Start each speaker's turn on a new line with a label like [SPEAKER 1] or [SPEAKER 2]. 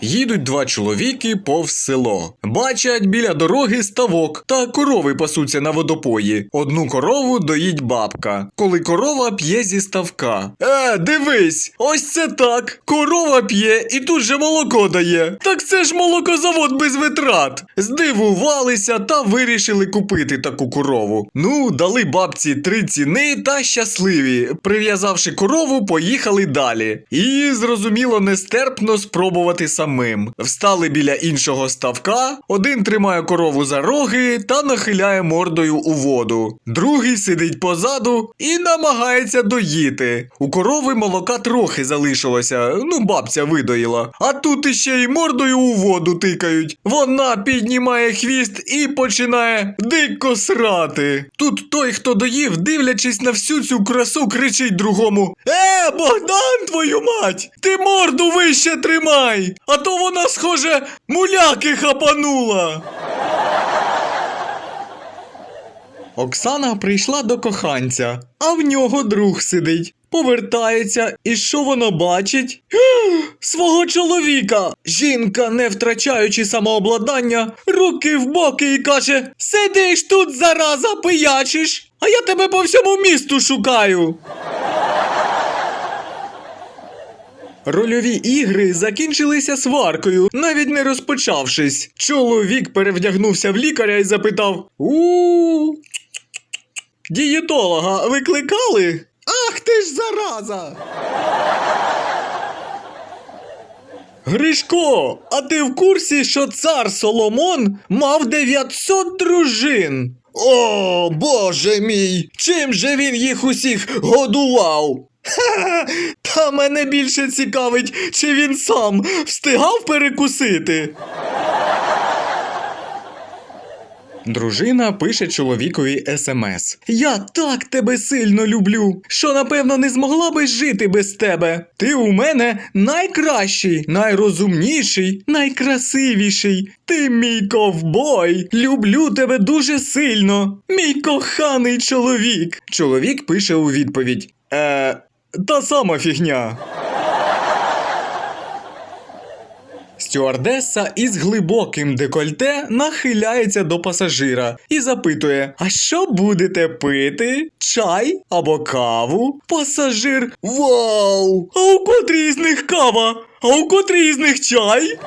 [SPEAKER 1] Їдуть два чоловіки повз село. Бачать біля дороги ставок та корови пасуться на водопої. Одну корову доїть бабка, коли корова п'є зі ставка. Е, дивись, ось це так. Корова п'є і тут же молоко дає. Так це ж молокозавод без витрат. Здивувалися та вирішили купити таку корову. Ну, дали бабці три ціни та щасливі. Прив'язавши корову, поїхали далі. І зрозуміло нестерпно спробувати самим. Встали біля іншого ставка, один тримає корову за роги та нахиляє мордою у воду. Другий сидить позаду і намагається доїти. У корови молока трохи залишилося, ну бабця видоїла. А тут іще й мордою у воду тикають. Вона піднімає хвіст і починає дико срати. Тут той, хто доїв, дивлячись на всю цю красу, кричить другому: Е, Богдан, твою мать! Ти морду вище тримай! А то вона, схоже, муляки хапанула. Оксана прийшла до коханця, а в нього друг сидить. Повертається, і що вона бачить? Свого чоловіка! Жінка, не втрачаючи самообладнання, руки в боки і каже: Сидиш тут, зараза, пиячиш, а я тебе по всьому місту шукаю. Рольові ігри закінчилися сваркою, навіть не розпочавшись. Чоловік перевдягнувся в лікаря і запитав: у Дієтолога викликали? Ах ти ж зараза! Гришко, а ти в курсі, що цар Соломон мав 900 дружин? О, боже мій! Чим же він їх усіх годував? Та мене більше цікавить, чи він сам встигав перекусити. Дружина пише чоловікові смс. Я так тебе сильно люблю, що напевно не змогла би жити без тебе. Ти у мене найкращий, найрозумніший, найкрасивіший. Ти мій ковбой. Люблю тебе дуже сильно. Мій коханий чоловік. Чоловік пише у відповідь. Е, та сама фігня. Стюардеса із глибоким декольте нахиляється до пасажира і запитує: А що будете пити? Чай або каву? Пасажир. Вау! А у котрій з них кава? А у котрій з них чай?